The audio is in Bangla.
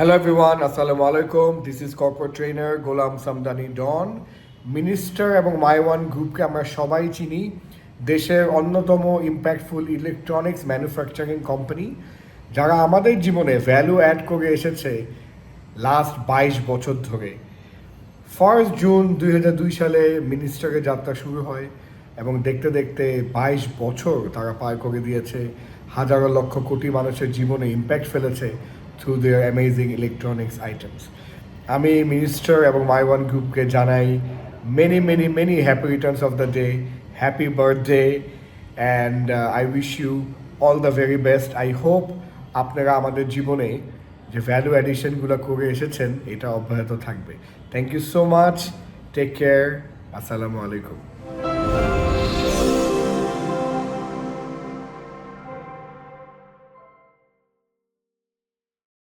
Hello everyone, Assalamu alaikum. This is corporate trainer Golam Samdani Don. Minister এবং মাই ওয়ান গ্রুপকে আমরা সবাই চিনি দেশের অন্যতম ইম্প্যাক্টফুল ইলেকট্রনিক্স ম্যানুফ্যাকচারিং কোম্পানি যারা আমাদের জীবনে ভ্যালু অ্যাড করে এসেছে লাস্ট বাইশ বছর ধরে ফার্স্ট জুন দুই হাজার দুই সালে মিনিস্টারের যাত্রা শুরু হয় এবং দেখতে দেখতে বাইশ বছর তারা পার করে দিয়েছে হাজারো লক্ষ কোটি মানুষের জীবনে ইম্প্যাক্ট ফেলেছে through their amazing electronics items আমি মিনিস্টার এবং মাই ওয়ান গ্রুপকে জানাই many many many happy returns of the day happy birthday and I wish you all the very best I hope আপনারা আমাদের জীবনে যে ভ্যালু অ্যাডিশনগুলো করে এসেছেন, এটা অব্যাহত থাকবে। Thank you so much take care আসসালামু আলাইকুম।